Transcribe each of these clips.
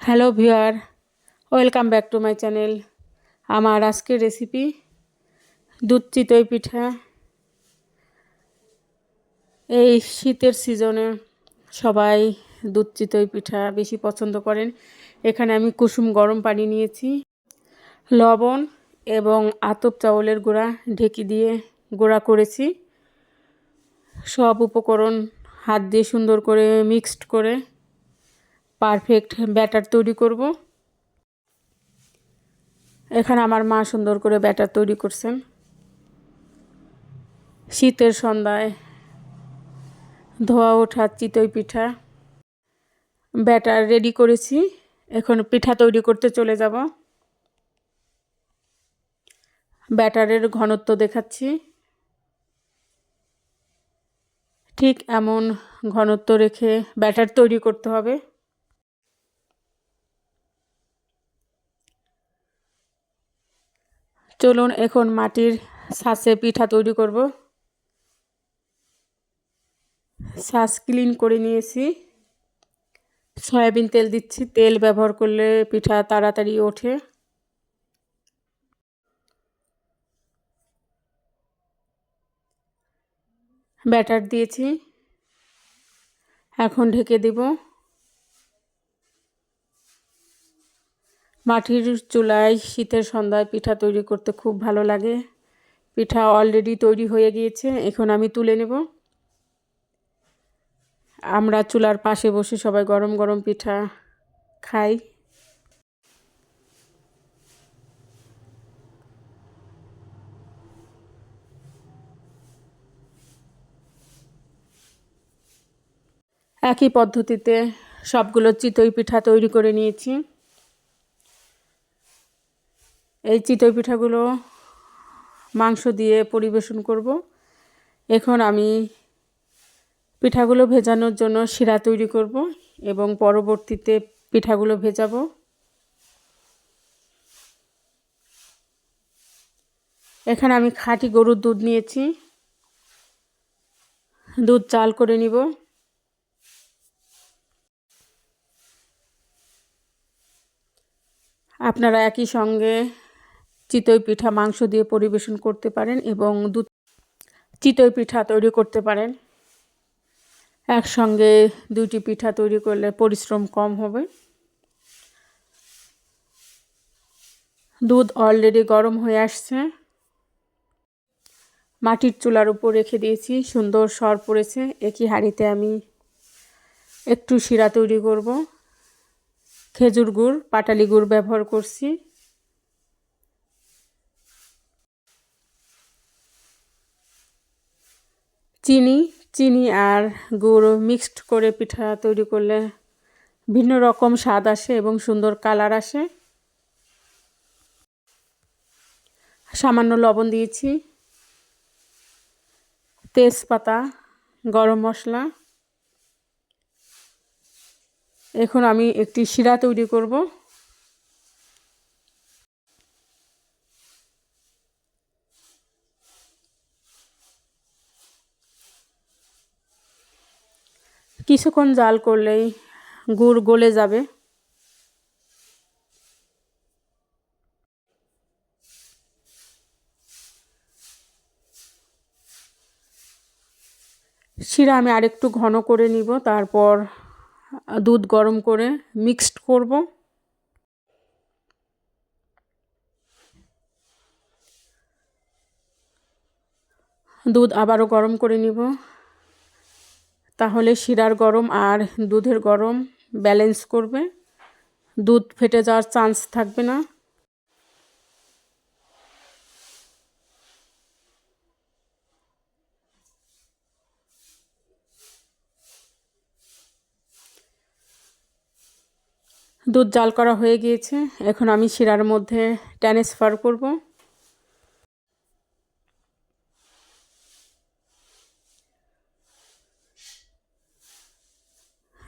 Hello viewer, welcome back to my channel. আমার আজকের recipe, দুধ চিতই পিঠা। এই শীতের সিজনে সবাই দুধ চিতই পিঠা বেশি পছন্দ করেন। এখানে আমি কুসুম গরম পানি নিয়েছি, লবণ এবং আতপ চাউলের গুঁড়া ঢেকি দিয়ে গুঁড়া করেছি। সব উপকরণ হাত দিয়ে সুন্দর করে মিক্সড করে পারফেক্ট ব্যাটার তৈরি করব। এখানে আমার মা সুন্দর করে ব্যাটার তৈরি করছেন। শীতের সন্ধ্যায় ধোয়া ওঠা, চিতই পিঠা ব্যাটার রেডি করেছি। এখন পিঠা তৈরি করতে চলে যাব। ব্যাটারের ঘনত্ব দেখাচ্ছি। ঠিক এমন ঘনত্ব রেখে ব্যাটার তৈরি করতে হবে। চলুন এখন মাটির ছাঁচে পিঠা তৈরি করব। ছাঁচ ক্লিন করে নিয়েছি। সয়াবিন তেল দিচ্ছি। তেল ব্যবহার করলে পিঠা তাড়াতাড়ি ওঠে। ব্যাটার দিয়েছি। এখন ঢেকে দেব। মাটির চুলায় শীতের সন্ধ্যায় পিঠা তৈরি করতে খুব ভালো লাগে। পিঠা অলরেডি তৈরি হয়ে গিয়েছে, এখন আমি তুলে নেব। আমরা চুলার পাশে বসে সবাই গরম গরম পিঠা খাই। একই পদ্ধতিতে সবগুলো চিতই পিঠা তৈরি করে নিয়েছি। এই চিতই পিঠাগুলো মাংস দিয়ে পরিবেশন করব। এখন আমি পিঠাগুলো ভেজানোর জন্য শিরা তৈরি করব এবং পরবর্তীতে পিঠাগুলো ভেজাবো। এখানে আমি খাঁটি গরুর দুধ নিয়েছি। দুধ চাল করে নিব। আপনারা একই সঙ্গে চিতই পিঠা মাংস দিয়ে পরিবেশন করতে পারেন এবং দুধ চিতই পিঠা তৈরি করতে পারেন। একসঙ্গে দুইটি পিঠা তৈরি করলে পরিশ্রম কম হবে। দুধ অলরেডি গরম হয়ে আসছে। মাটির চুলার উপর রেখে দিয়েছি, সুন্দর সর পড়েছে। একই হাঁড়িতে আমি একটু শিরা তৈরি করব। খেজুর গুড়, পাটালি গুড় ব্যবহার করছি। চিনি চিনি আর গুড় মিক্সড করে পিঠা তৈরি করলে ভিন্ন রকম স্বাদ আসে এবং সুন্দর কালার আসে। সামান্য লবণ দিয়েছি। তেজপাতা, গরম মশলা। এখন আমি একটি শিরা তৈরি করব। কিছুক্ষণ জাল করলেই গুড় গলে যাবে। শিরা আমি আরেকটু ঘন করে নিব, তারপর দুধ গরম করে মিক্সড করব। দুধ আবারও গরম করে নিব। তাহলে শিরার গরম আর দুধের গরম ব্যালেন্স করবে। দুধ ফেটে যাওয়ার চান্স থাকবে না। দুধ জাল করা হয়ে গিয়েছে। এখন আমি শিরার মধ্যে ট্রান্সফার করব।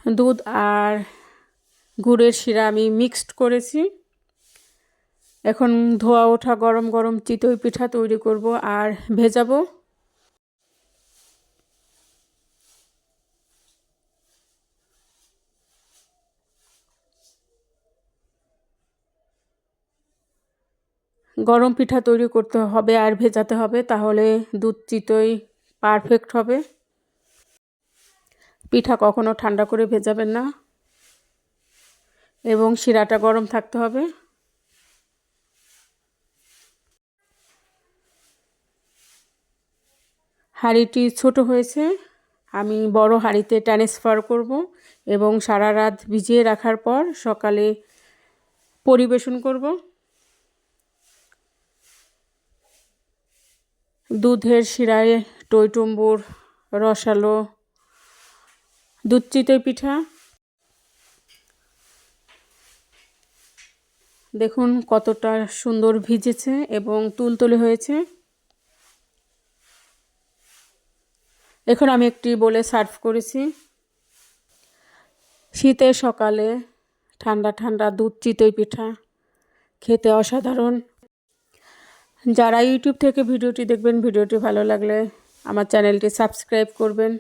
দুধ আর গুড়ের শিরা আমি মিক্সড করেছি। এখন ধোয়া ওঠা গরম গরম চিতই পিঠা তৈরি করব আর ভেজাবো। গরম পিঠা তৈরি করতে হবে আর ভেজাতে হবে, তাহলে দুধ চিতই পারফেক্ট হবে। পিঠা কখনো ঠান্ডা করে ভেজাবেন না। এবং শিরাটা গরম থাকতে হবে। হাঁড়িটি ছোট হয়েছে। আমি বড় হাঁড়িতে ট্রান্সফার করব এবং সারা রাত ভিজিয়ে রাখার পর সকালে পরিবেশন করব। দুধের শিরায় টইটুম্বুর রসালো দুধ চিতই পিঠা। দেখুন কতটা সুন্দর ভিজেছে এবং তুলতুলে হয়েছে। এখন আমি একটি বলে সার্ভ করেছি। শীতের সকালে ঠান্ডা ঠান্ডা দুধ চিতই পিঠা খেতে অসাধারণ। যারা ইউটিউব থেকে ভিডিওটি দেখবেন, ভিডিওটি ভালো লাগলে আমার চ্যানেলটি সাবস্ক্রাইব করবেন।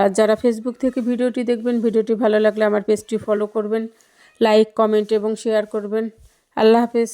আর যারা ফেসবুক থেকে ভিডিওটি দেখবেন, ভিডিওটি ভালো লাগলে আমার পেজটি ফলো করবেন লাইক কমেন্ট এবং শেয়ার করবেন। আল্লাহ হাফেজ।